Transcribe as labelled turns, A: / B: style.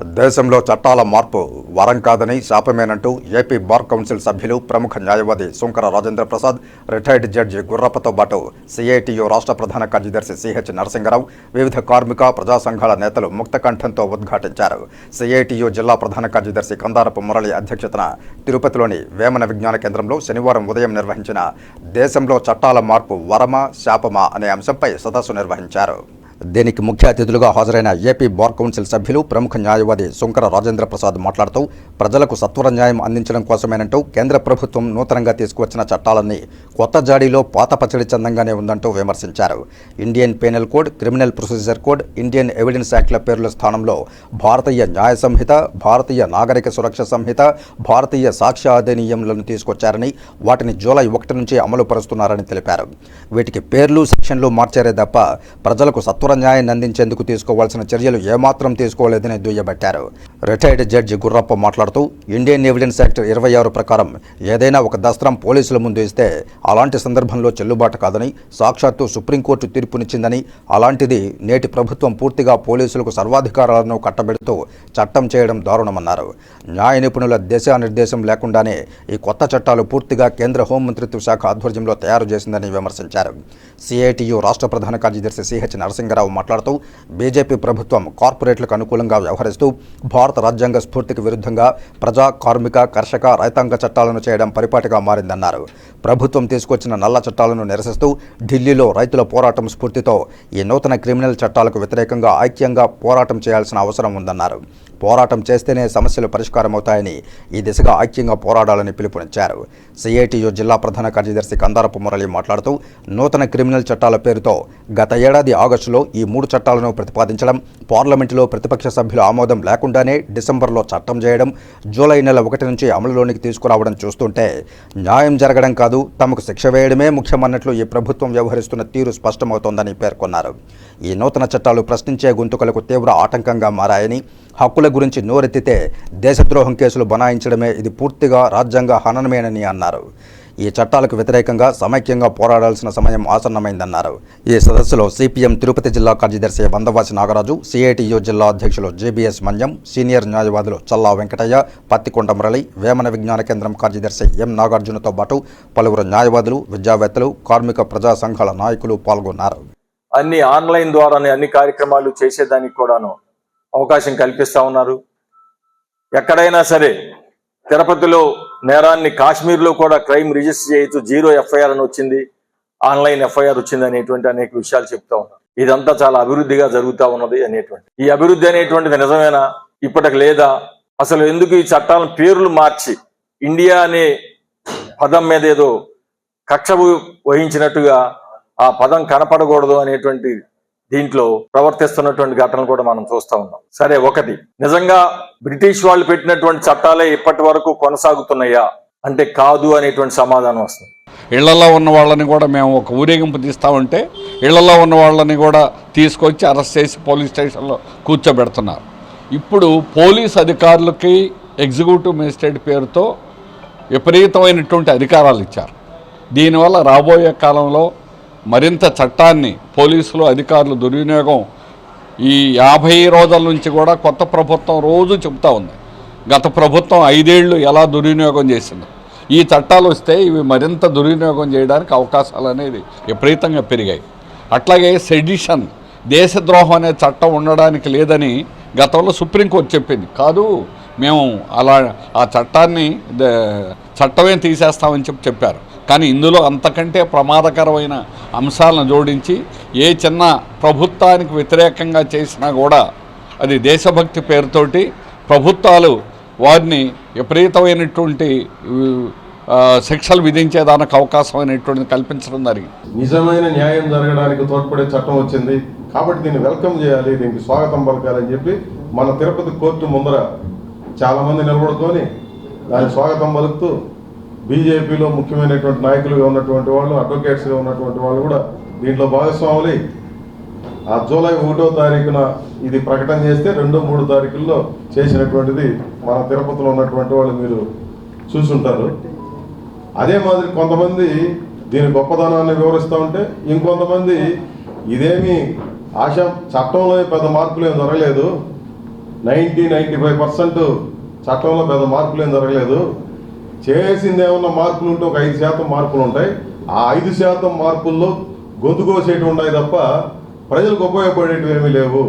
A: దేశంలో చట్టాల మార్పు వరం కాదని శాపమేనంటూ ఏపీ బార్ కౌన్సిల్ సభ్యులు ప్రముఖ న్యాయవాది శంకర రాజేంద్ర ప్రసాద్ రిటైర్డ్ జడ్జి గుర్రప్పతో పాటు సిఐటియు రాష్ట్ర ప్రధాన కార్యదర్శి సిహెచ్ నరసింగరావు వివిధ కార్మిక ప్రజా సంఘాల నేతలు ముక్తకంఠంతో ఉద్ఘాటించారు. సిఐటియు జిల్లా ప్రధాన కార్యదర్శి కందారపు మురళి అధ్యక్షతన తిరుపతిలోని వేమన విజ్ఞాన కేంద్రంలో శనివారం ఉదయం నిర్వహించిన దేశంలో చట్టాల మార్పు వరమా శాపమా అనే అంశంపై సదస్సు నిర్వహించారు. దీనికి ముఖ్య అతిథులుగా హాజరైన ఏపీ బార్ కౌన్సిల్ సభ్యులు ప్రముఖ న్యాయవాది శంకర రాజేంద్ర ప్రసాద్ మాట్లాడుతూ ప్రజలకు సత్వర న్యాయం అందించడం కోసమేనంటూ కేంద్ర ప్రభుత్వం నూతనంగా తీసుకువచ్చిన చట్టాలన్నీ కొత్త జాడీలో పాత పచ్చడి చందంగానే ఉందంటూ విమర్శించారు. Indian penal code criminal procedure code Indian evidence యాక్ట్ల పేర్ల స్థానంలో భారతీయ న్యాయ సంహిత భారతీయ నాగరిక సురక్ష సంహిత భారతీయ సాక్ష్య అధినియంలను తీసుకొచ్చారని వాటిని జూలై ఒకటి నుంచి అమలు పరుస్తున్నారని తెలిపారు. వీటికి పేర్లు సెక్షన్లు మార్చారే తప్ప ప్రజలకు సత్వర న్యాయాన్ని అందించేందుకు తీసుకోవాల్సిన చర్యలు ఏమాత్రం తీసుకోలేదని దుయ్యబట్టారు. రిటైర్డ్ జడ్జి గుర్రప్ప మాట్లాడుతూ ఇండియన్ ఎవిడెన్స్ యాక్ట్ ఇరవై ఆరు ప్రకారం ఏదైనా ఒక దస్త్రం పోలీసుల ముందు ఇస్తే అలాంటి సందర్భంలో చెల్లుబాటు కాదని సాక్షాత్తు సుప్రీంకోర్టు తీర్పునిచ్చిందని అలాంటిది నేటి ప్రభుత్వం పూర్తిగా పోలీసులకు సర్వాధికారాలను కట్టబెడుతూ చట్టం చేయడం దారుణమన్నారు. న్యాయ నిపుణుల దిశానిర్దేశం లేకుండానే ఈ కొత్త చట్టాలు పూర్తిగా కేంద్ర హోంమంత్రిత్వ శాఖ ఆధ్వర్యంలో తయారు చేసిందని విమర్శించారు. సిఐటియు రాష్ట్ర ప్రధాన కార్యదర్శి సిహెచ్ నరసింగరావు మాట్లాడుతూ బీజేపీ ప్రభుత్వం కార్పొరేట్లకు అనుకూలంగా వ్యవహరిస్తూ భారత రాజ్యాంగ స్ఫూర్తికి విరుద్ధంగా ప్రజా కార్మిక కర్షక రైతాంగ చట్టాలను చేయడం పరిపాటిగా మారిందన్నారు. ప్రభుత్వం తీసుకొచ్చిన నల్ల చట్టాలను నిరసిస్తూ ఢిల్లీలో రైతుల పోరాటం స్ఫూర్తితో ఈ నూతన క్రిమినల్ చట్టాలకు వ్యతిరేకంగా ఐక్యంగా పోరాటం చేయాల్సిన అవసరం ఉందన్నారు. పోరాటం చేస్తేనే సమస్యలు పరిష్కారమవుతాయని ఈ దిశగా ఐక్యంగా పోరాడాలని పిలుపునిచ్చారు. సిఐటియు జిల్లా ప్రధాన కార్యదర్శి కందారపు మురళి మాట్లాడుతూ నూతన క్రిమినల్ చట్టాల పేరుతో గత ఏడాది ఆగస్టులో ఈ మూడు చట్టాలను ప్రతిపాదించడం పార్లమెంటులో ప్రతిపక్ష సభ్యుల ఆమోదం లేకుండానే డిసెంబర్లో చట్టం చేయడం జూలై నెల ఒకటి నుంచి అమలులోనికి తీసుకురావడం చూస్తుంటే న్యాయం జరగడం కాదు తమకు శిక్ష వేయడమే ముఖ్యమన్నట్లు ఈ ప్రభుత్వం వ్యవహరిస్తున్న తీరు స్పష్టమవుతోందని పేర్కొన్నారు. ఈ నూతన చట్టాలు ప్రశ్నించే గొంతుకలకు తీవ్ర ఆటంకంగా మారాయని హక్కుల గురించి నోరెత్తితే దేశద్రోహం కేసులు బనాయించడమే ఇది పూర్తిగా రాజ్యాంగ హననమేనని అన్నారు. ఈ చట్టాలకు వ్యతిరేకంగా సమైక్యంగా పోరాడాల్సిన సమయం ఆసన్నమైందన్నారు. ఈ సదస్సులో సిపిఎం తిరుపతి జిల్లా కార్యదర్శి వందవాసి నాగరాజు సిఐటియు జిల్లా అధ్యక్షులు జేబీఎస్ మన్యం సీనియర్ న్యాయవాదులు చల్లా వెంకటయ్య పత్తికొండ మురళి వేమన విజ్ఞాన కేంద్రం కార్యదర్శి ఎం నాగార్జునతో పాటు పలువురు న్యాయవాదులు విద్యావేత్తలు కార్మిక ప్రజా సంఘాల నాయకులు పాల్గొన్నారు.
B: అన్ని ఆన్లైన్ ద్వారానే అన్ని కార్యక్రమాలు చేసేదానికి కూడాను అవకాశం కల్పిస్తా ఉన్నారు. ఎక్కడైనా సరే తిరుపతిలో నేరాన్ని కాశ్మీర్లో కూడా క్రైమ్ రిజిస్టర్ చేయొచ్చు. జీరో ఎఫ్ఐఆర్ అని వచ్చింది. ఆన్లైన్ ఎఫ్ఐఆర్ వచ్చింది అనేటువంటి అనేక విషయాలు చెప్తా ఉన్నారు. ఇదంతా చాలా అభివృద్ధిగా జరుగుతూ ఉన్నది అనేటువంటి. ఈ అభివృద్ధి అనేటువంటిది నిజమేనా? ఇప్పటికి లేదా? అసలు ఎందుకు ఈ చట్టాల పేర్లు మార్చి ఇండియా అనే పదం మీద ఏదో కక్ష వహించినట్టుగా ఆ పదం కనపడకూడదు అనేటువంటి దీంట్లో ప్రవర్తిస్తున్నటువంటి ఘటనలు కూడా మనం చూస్తా ఉన్నాం. సరే ఒకటి. నిజంగా బ్రిటిష్ వాళ్ళు పెట్టినటువంటి చట్టాలే ఇప్పటి వరకు కొనసాగుతున్నాయా? అంటే కాదు అనేటువంటి సమాధానం వస్తుంది.
C: ఇళ్ళలో ఉన్న వాళ్ళని కూడా మేము ఒక ఊరేగింపు తీస్తామంటే ఇళ్ళలో ఉన్న వాళ్ళని కూడా తీసుకొచ్చి అరెస్ట్ చేసి పోలీస్ స్టేషన్లో కూర్చోబెడుతున్నారు. ఇప్పుడు పోలీస్ అధికారులకి ఎగ్జిక్యూటివ్ మేజిస్ట్రేట్ పేరుతో విపరీతమైనటువంటి అధికారాలు ఇచ్చారు. దీనివల్ల రాబోయే కాలంలో మరింత చట్టాన్ని పోలీసులు అధికారులు దుర్వినియోగం ఈ యాభై రోజుల నుంచి కూడా కొత్త ప్రభుత్వం రోజు చెబుతూ ఉంది. గత ప్రభుత్వం ఐదేళ్ళు ఎలా దుర్వినియోగం చేసింది. ఈ చట్టాలు వస్తే ఇవి మరింత దుర్వినియోగం చేయడానికి అవకాశాలు అనేది విపరీతంగా పెరిగాయి. అట్లాగే సెడిషన్ దేశద్రోహం అనే చట్టం ఉండడానికి లేదని గతంలో సుప్రీంకోర్టు చెప్పింది. కాదు మేము అలా ఆ చట్టాన్ని ద- చట్టమే తీసేస్తామని చెప్పి చెప్పారు. కానీ ఇందులో అంతకంటే ప్రమాదకరమైన అంశాలను జోడించి ఏ చిన్న ప్రభుత్వానికి వ్యతిరేకంగా చేసినా కూడా అది దేశభక్తి పేరుతోటి ప్రభుత్వాలు వారిని విపరీతమైనటువంటి శిక్షలు విధించేదానికి అవకాశం అనేటువంటిది కల్పించడం జరిగింది.
D: నిజమైన న్యాయం జరగడానికి తోడ్పడే చట్టం వచ్చింది. కాబట్టి దీన్ని వెల్కమ్ చేయాలి దీనికి స్వాగతం పలకాలని చెప్పి మన తిరుపతి కోర్టు ముందర చాలామంది నిలబడుకొని దాని స్వాగతం పలుకుతూ బీజేపీలో ముఖ్యమైనటువంటి నాయకులుగా ఉన్నటువంటి వాళ్ళు అడ్వకేట్స్గా ఉన్నటువంటి వాళ్ళు కూడా దీంట్లో భాగస్వాములై ఆ జూలై ఒకటో తారీఖున ఇది ప్రకటన చేస్తే రెండు మూడు తారీఖుల్లో చేసినటువంటిది మన తిరుపతిలో ఉన్నటువంటి వాళ్ళు మీరు చూసుంటారు. అదే మాదిరి కొంతమంది దీని గొప్పదనాన్ని వివరిస్తూ ఉంటే ఇంకొంతమంది ఇదేమి ఆశ చట్టంలో పెద్ద మార్పులు ఏం జరగలేదు. నైంటీ నైంటీ ఫైవ్ పర్సెంట్ చట్టంలో పెద్ద మార్పులు ఏం జరగలేదు. చేసింది ఏమన్నా మార్పులు ఉంటే ఒక ఐదు శాతం మార్పులు ఉంటాయి. ఆ ఐదు శాతం మార్పుల్లో గొంతు కోసేటివి ఉన్నాయి తప్ప ప్రజలకు ఉపయోగపడేటివి ఏమీ లేవు.